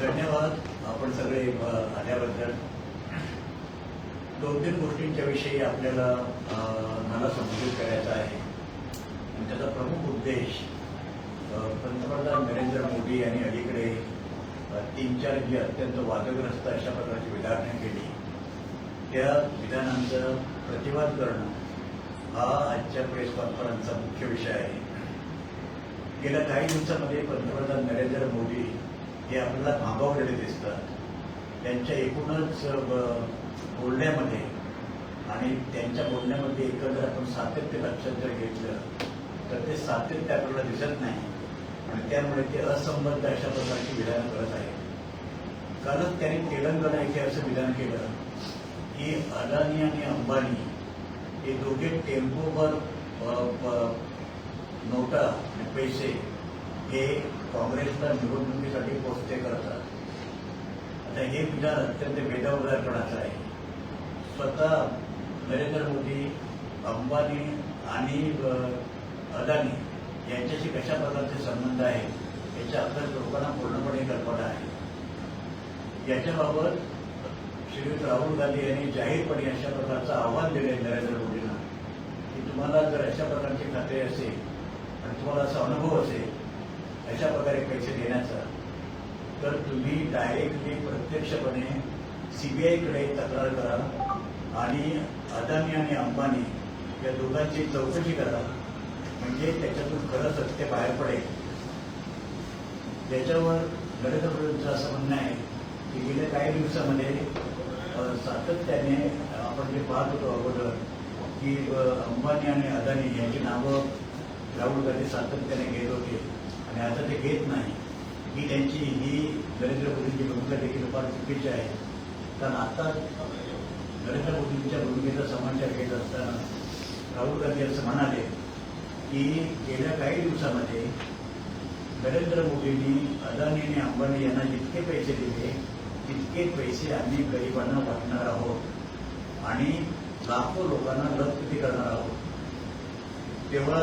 धन्यवाद. आपण सगळे आल्याबद्दल. दोन तीन गोष्टींच्या विषयी आपल्याला मला संबोधित करायचा आहे. आणि त्याचा प्रमुख उद्देश पंतप्रधान नरेंद्र मोदी यांनी अलीकडे तीन चार जी अत्यंत वादग्रस्त अशा प्रकारची विधानं केली. त्या विधानांचं प्रतिवाद करणं हा आजच्या प्रेस कॉन्फरन्सचा मुख्य विषय आहे. गेल्या काही दिवसामध्ये पंतप्रधान नरेंद्र मोदी हे आपल्याला थांबवलेले दिसतात. त्यांच्या एकूणच बोलण्यामध्ये आणि त्यांच्या बोलण्यामध्ये एकंदर आपण सातत्य लक्षात जर घेतलं तर ते सातत्य आपल्याला दिसत नाही. आणि त्यामुळे ते असंबद्ध अशा प्रकारची विधानं करत आहेत. कालच त्यांनी तेलंगणा येथे असं विधान केलं की अदानी आणि अंबानी हे दोघे टेम्पोवर प- नोटा आणि पैसे हे काँग्रेसला निवडणुकीसाठी पोस्टे करतात. आता हे विधान अत्यंत वेदवदारपणाचं आहे. स्वतः नरेंद्र मोदी अंबानी आणि अदानी यांच्याशी कशा प्रकारचे संबंध आहेत याच्या आपल्या लोकांना पूर्णपणे कल्पना आहे. याच्याबाबत श्रीयुत राहुल गांधी यांनी जाहीरपणे अशा प्रकारचं आव्हान दिले आहे नरेंद्र मोदींना की तुम्हाला जर अशा प्रकारची खात्री असेल आणि तुम्हाला असा अनुभव असेल प्रकारे पैसे देण्याचा. तर तुम्ही डायरेक्टली प्रत्यक्षपणे सीबीआयकडे तक्रार करा आणि अदानी आणि अंबानी या दोघांची चौकशी करा. म्हणजे त्याच्यातून खरं सत्य बाहेर पडेल. त्याच्यावर नरेंद्र मोदींचं असं म्हणणं आहे की गेल्या काही दिवसामध्ये सातत्याने आपण जे पाहत होतो अगोदर की अंबानी आणि अदानी यांची नावं राहुल गांधी सातत्याने घेत होते. आणि आता ते घेत नाही. ही त्यांची ही नरेंद्र मोदींची भूमिका देखील फार चुकीची आहे. कारण आता नरेंद्र मोदींच्या भूमिकेचा समाचार घेत असताना राहुल गांधी असं म्हणाले की गेल्या काही दिवसामध्ये नरेंद्र मोदींनी अदानी आणि अंबानी यांना जितके पैसे दिले तितके पैसे आम्ही गरिबांना वाटणार आहोत आणि लाखो लोकांना लखपती करणार आहोत. तेव्हा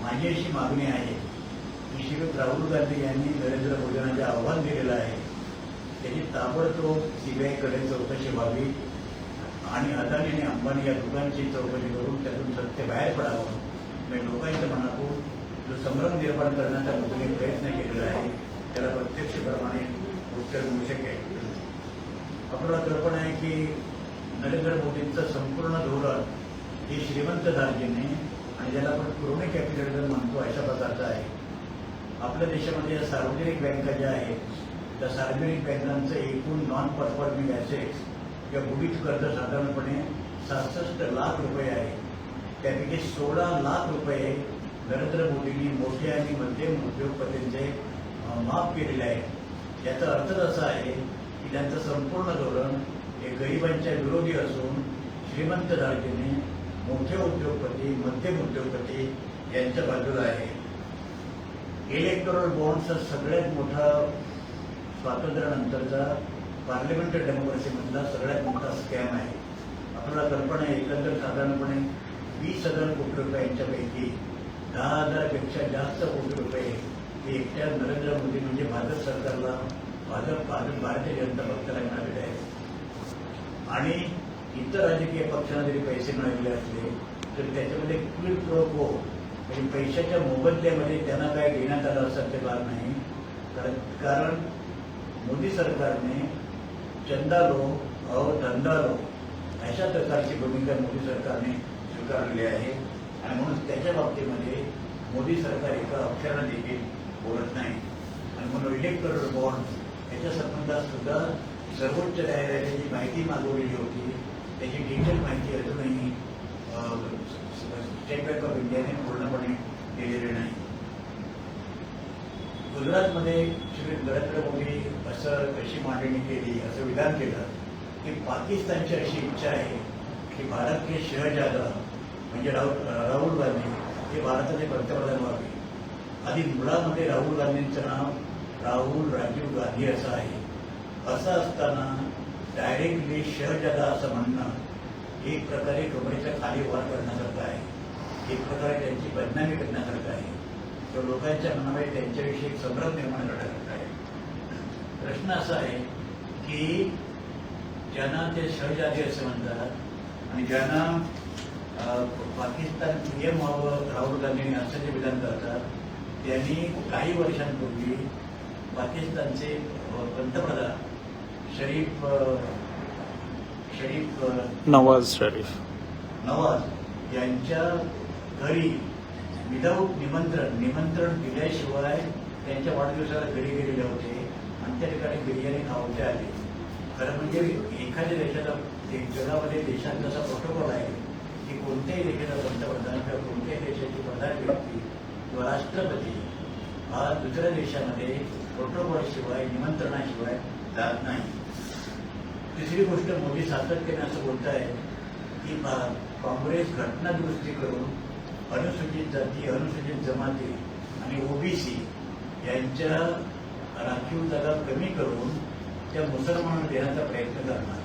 माझी अशी मागणी आहे की राहुल गांधी यांनी नरेंद्र मोदींना आव्हान दिलेलं आहे त्याची ताबडतोब सीबीआयकडे चौकशी व्हावी आणि अदानी आणि अंबानी या दोघांची चौकशी करून त्यातून सत्य बाहेर पडावं. म्हणजे लोकांच्या मनातून जो संभ्रम निर्माण करण्याचा मोदीने प्रयत्न केलेला आहे त्याला प्रत्यक्षप्रमाणे उत्तर मिळू शकेल. आपल्याला कल्पना आहे की नरेंद्र मोदींचं संपूर्ण धोरण हे श्रीमंत दार्जिने आणि ज्याला आपण क्रोनी कॅपिटलिझम म्हणतो अशा प्रकारचं आहे. आपल्या देशामध्ये सार्वजनिक बँका ज्या आहेत त्या सार्वजनिक बँकांचं एकूण नॉन परफॉर्मिंग ॲसेट्स किंवा बुडीत कर्ज साधारणपणे सहासष्ट लाख रुपये आहे त्यापैकी सोळा लाख रुपये नरेंद्र मोदींनी मोठे आणि मध्यम उद्योगपतींचे माफ केलेले आहे याचा अर्थच असा आहे की त्यांचं संपूर्ण धोरण हे गरिबांच्या विरोधी असून श्रीमंत दार्जिने मोठे उद्योगपती मध्यम उद्योगपती यांच्या बाजूला आहे. इलेक्टोरल बॉन्डचा सगळ्यात मोठा स्वातंत्र्यानंतरचा पार्लिमेंटरी डेमोक्रेसीमधला सगळ्यात मोठा स्कॅम आहे. आपल्याला कल्पना आहे एकंदर साधारणपणे वीस हजार कोटी रुपयांच्यापैकी दहा हजारपेक्षा जास्त कोटी रुपये हे एकट्या नरेंद्र मोदी म्हणजे भाजप सरकारला भाजप भाजप भारतीय जनता पक्षाला मिळालेले आहेत. आणि इतर राजकीय पक्षांना जरी पैसे मिळालेले असले तर त्याच्यामध्ये क्विड प्रो म्हणजे पैशाच्या मोबदल्यामध्ये त्यांना काय देण्यात आलं असं ते नाही. कारण कारण मोदी सरकारने चंदा लो और धंदा लो अशा प्रकारची भूमिका मोदी सरकारने स्वीकारलेली आहे. आणि म्हणून त्याच्या बाबतीमध्ये मोदी सरकार एका अक्षराने देखील बोलत नाही. आणि म्हणून इलेक्टोरल बॉन्ड याच्या संबंधात सुद्धा सर्वोच्च न्यायालयाने जी माहिती मागवलेली होती त्याची डिटेल माहिती अजूनही स्टेट बँक ऑफ इंडियाने पूर्णपणे नाही. गुजरातमध्ये श्री नरेंद्र मोदी असं अशी मांडणी केली असं विधान केलं की पाकिस्तानची अशी इच्छा आहे की भारत हे शहजादा म्हणजे राहुल राहुल गांधी हे भारताचे पंतप्रधान व्हावे. आधी मुळामध्ये राहुल गांधींचं नाव राहुल राजीव गांधी असं आहे. असं असताना डायरेक्टली शहजादा असं म्हणणं एक प्रकारे कमरेच्या खाली वार करण्यासारखं आहे. एक प्रकारे त्यांची बदनामी करण्यासारखं आहे. तर लोकांच्या मनामध्ये त्यांच्याविषयी एक संभ्रम निर्माण करण्यासारखं आहे. प्रश्न असा आहे की ज्यांना ते शहजादी असे म्हणतात आणि ज्यांना पाकिस्तान पीएम व्हावं राहुल गांधींनी असं जे विधान करतात त्यांनी काही वर्षांपूर्वी पाकिस्तानचे पंतप्रधान शरीफ शरीफ नवाज शरीफ. नवाज यांच्या घरी विदाऊट निमंत्रण निमंत्रण दिल्याशिवाय त्यांच्या वाढदिवसाला घरी गेलेले होते आणि त्या ठिकाणी बिर्याणी खावते आले खरं म्हणजे एखाद्या देशाचा एक जगामध्ये देशात जसा प्रोटोकॉल आहे की कोणत्याही देशाचा पंतप्रधान किंवा कोणत्याही देशाची प्रधान व्यक्ती किंवा राष्ट्रपती हा दुसऱ्या देशामध्ये प्रोटोकॉलशिवाय निमंत्रणाशिवाय जात नाही. तिसरी गोष्ट मोदी सातत्याने असं बोलत आहे की काँग्रेस घटना दुरुस्ती करून अनुसूचित जाती अनुसूचित जमाती आणि ओबीसी यांच्या राखीव जागा कमी करून त्या मुसलमान देण्याचा प्रयत्न करणार.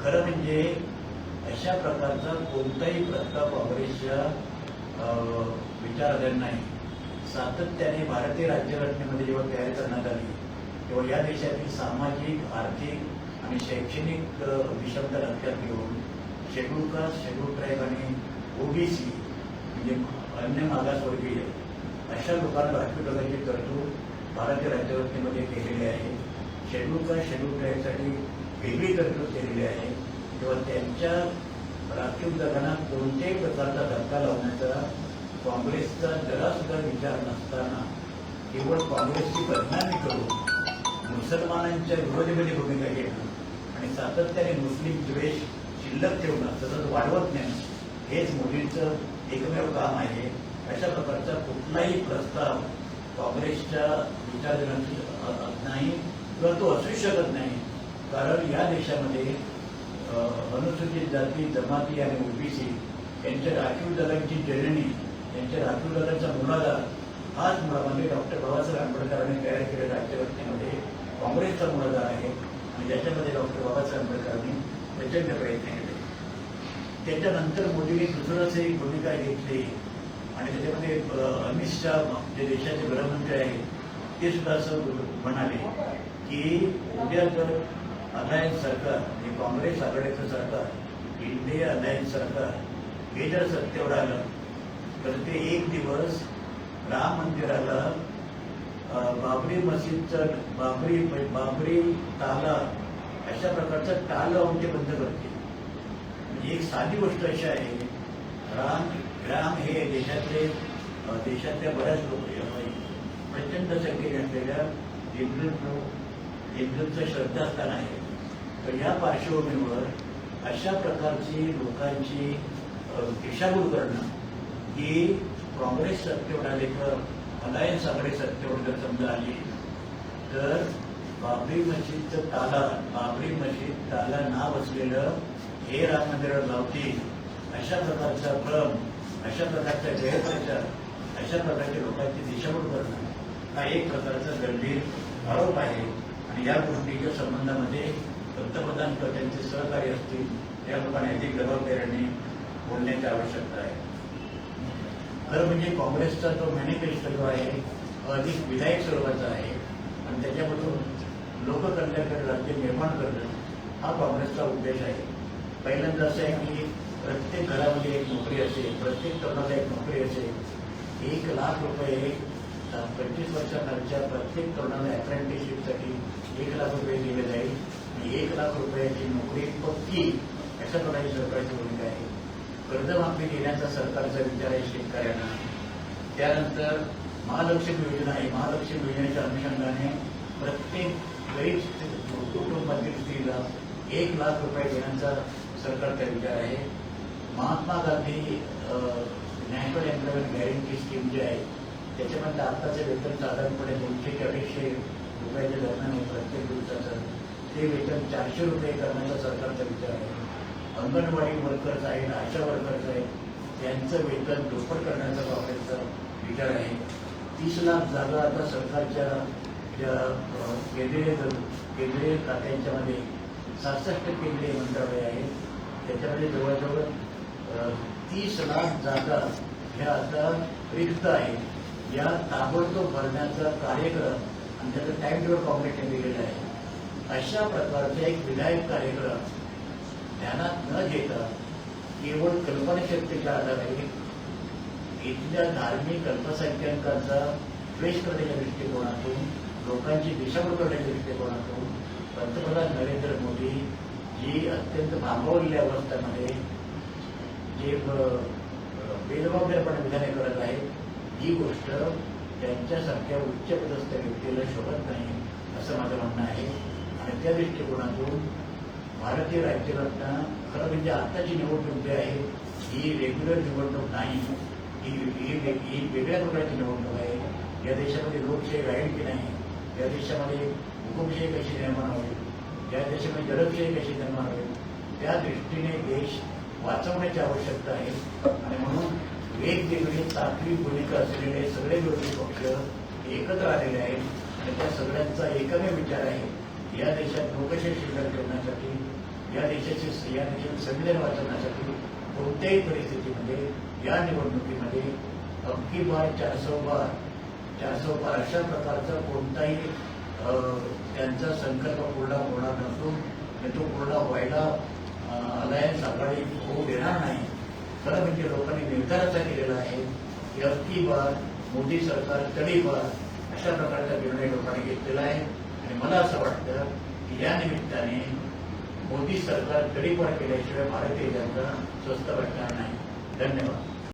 खरं म्हणजे अशा प्रकारचा कोणताही प्रस्ताव काँग्रेसच्या अं, विचाराधीन नाही. सातत्याने भारतीय राज्यघटनेमध्ये जेव्हा तयारी करण्यात आली तेव्हा या देशातील सामाजिक आर्थिक आणि शैक्षणिक विषमता लक्षात घेऊन शेड्यूल कास्ट शेड्यूल ट्राईब आणि ओबीसी म्हणजे अन्य मागासवर्गीय अशा लोकांना राखीव जागांची तरतूद भारतीय राज्यघटनेमध्ये केलेली आहे. शेड्यूलचा शेड्यूल ट्राईबसाठी वेगळी तरतूद केलेली आहे. किंवा त्यांच्या राखीव जगांना कोणत्याही प्रकारचा धक्का लावण्याचा काँग्रेसचा जरासुद्धा विचार नसताना केवळ काँग्रेसची बदनामी करून मुसलमानांच्या विरोधीमध्ये भूमिका घेणं आणि सातत्याने मुस्लिम द्वेष शिल्लक ठेवणं सतत वाढवत नेणं हेच मोदींचं एकमेव काम आहे. अशा प्रकारचा कुठलाही प्रस्ताव काँग्रेसच्या विचारधारांची नाही किंवा तो असू शकत नाही. कारण या देशामध्ये अनुसूचित जाती जमाती आणि ओबीसी यांच्या राखीव दलांची जननी यांच्या राखीव दलांचा मूलाधार हाच मुळामध्ये डॉक्टर बाबासाहेब आंबेडकरांनी तयार केलेल्या राज्यघटनेमध्ये काँग्रेसचा मूलाधार आहे. आणि ज्याच्यामध्ये डॉक्टर बाबासाहेब आंबेडकरांनी प्रचंड प्रयत्न केले. त्याच्यानंतर मोदींनी दुसरंच एक भूमिका घेतली. आणि त्याच्यामध्ये अमित शहा जे देशाचे गृहमंत्री आहेत ते सुद्धा असं म्हणाले की उद्या जर अलायन्स सरकार हे काँग्रेस आघाडीचं सरकार इंडिया अलायन्स सरकार हे जर सत्तेवर आलं तर ते एक दिवस राम मंदिराला बाबरी मस्जिदचं बाबरी बाबरी ताला अशा प्रकारचं टाल लावून ते बंद करते एक साधी गोष्ट अशी आहे राम राम हे देशातले देशातल्या बऱ्याच लोक प्रचंड संख्येने असलेल्या हिंदू हिंदूंचं श्रद्धास्थान आहे. तर या पार्श्वभूमीवर अशा प्रकारची लोकांची दिशाभूल करणं ही काँग्रेस सत्तेवर आले तर अलायन्स आघाडी सत्तेवर जर समजा आली तर बाबरी मशीदचं ताला बाबरी मशीद ताला नाव असलेलं हे राम मंदिरावर लावतील अशा प्रकारचा भ्रम अशा प्रकारचा गैरप्रचार अशा प्रकारच्या लोकांची दिशाभूल करणं हा एक प्रकारचा गंभीर आरोप आहे. आणि या गोष्टीच्या संबंधामध्ये पंतप्रधान त्यांचे सहकारी असतील या लोकांनी अधिक जबाबदारीने बोलण्याची आवश्यकता आहे. खरं म्हणजे काँग्रेसचा जो मॅनिफेस्टो जो आहे तो अधिक विधायक स्वरूपाचा आहे. आणि त्याच्यामधून लोककल्याणकडे राज्य निर्माण करणं हा काँग्रेसचा उद्देश आहे. पहिल्यांदा असं आहे की प्रत्येक घरामध्ये एक नोकरी असेल प्रत्येक तरुणाला एक नोकरी असेल एक लाख रुपये पंचवीस वर्षाखालच्या प्रत्येक तरुणाला अप्रेंटिसशिपसाठी एक लाख रुपये दिले जाईल. आणि एक लाख रुपयाची नोकरी पक्की अशा प्रकारची सरकारची भूमिका आहे. कर्जमाफी देण्याचा सरकारचा विचार आहे शेतकऱ्यांना. त्यानंतर महालक्ष्मी योजना आहे. महालक्ष्मी योजनेच्या अनुषंगाने प्रत्येक गरीब कुटुंबातील स्त्रीला एक लाख रुपये देण्याचा सरकारचा विचार आहे. Mahatma Gandhi national employment guarantee scheme जी आहे त्याच्यामध्ये आताचे वेतन साधारणपणे दोनशे ते अडीचशे रुपयाच्या दरम्यान आहे प्रत्येक दिवसाचं. ते वेतन चारशे रुपये करण्याचा सरकारचा विचार आहे. अंगणवाडी वर्कर्स आहेत आशा वर्कर्स आहेत त्यांचं वेतन दुप्पट करण्याचा काँग्रेसचा विचार आहे. तीस लाख जागा आता सरकारच्या ज्या केंद्रीय केंद्रीय खात्यांच्यामध्ये सहासष्ट केंद्रीय मंत्रालय आहेत. त्याच्यामध्ये जवळजवळ तीस लाख जागा ह्या आता रिक्त आहेत. या ताबडतोब भरण्याचा कार्यक्रम आणि त्याचं टाइम टेबल कॉम्प्लेट दिलेलं आहे. अशा प्रकारचा एक विधायक कार्यक्रम ध्यानात न घेता केवळ कल्पनाशक्तीच्या आधारे इथल्या धार्मिक अल्पसंख्याकांचा द्वेष करण्याच्या दृष्टिकोनातून लोकांची दिशाभूल करण्याच्या दृष्टिकोनातून पंतप्रधान नरेंद्र मोदी जी अत्यंत भांबवलेल्या अवस्थेमध्ये जे बेजबाबदारपणे विधाने करत आहेत ही गोष्ट त्यांच्यासारख्या उच्च पदस्थ व्यक्तीला शोभत नाही असं माझं म्हणणं आहे. आणि त्या दृष्टिकोनातून भारतीय राज्यघटना खरं म्हणजे आत्ताची निवडणूक जी आहे ही रेग्युलर निवडणूक नाही. ही ही वेगळ्या प्रकारची निवडणूक आहे. या देशामध्ये लोकशाही राहील की नाही? या देशामध्ये हुकुमशाही कशी निर्माण होईल? ज्या देशामध्ये जलदशाही कशी जन्मावे त्या दृष्टीने देश वाचवण्याची आवश्यकता आहे. आणि म्हणून वेगवेगळी तात्विक भूमिका असलेले सगळे विरोधी पक्ष एकत्र आलेले आहेत. आणि त्या सगळ्यांचा एकमेव विचार आहे या देशात लोकशाही स्वीकार करण्यासाठी या देशाचे या देशाचे संविधान वाचवण्यासाठी कोणत्याही परिस्थितीमध्ये या निवडणुकीमध्ये अबकी बार चारसो बार चारसो बार अशा प्रकारचा कोणताही त्यांचा संकल्प पूर्ण होणार नसून आणि तो पूर्ण व्हायला अलायन्स आघाडी होऊ देणार नाही. खरं म्हणजे लोकांनी निर्धाराचा केलेला आहे की अबकी बार मोदी सरकार तडीपार अशा प्रकारचा निर्णय लोकांनी घेतलेला आहे. आणि मला असं वाटतं की या निमित्ताने मोदी सरकार तडीपार केल्याशिवाय भारतीय जनता स्वस्त वाटणार नाही. धन्यवाद.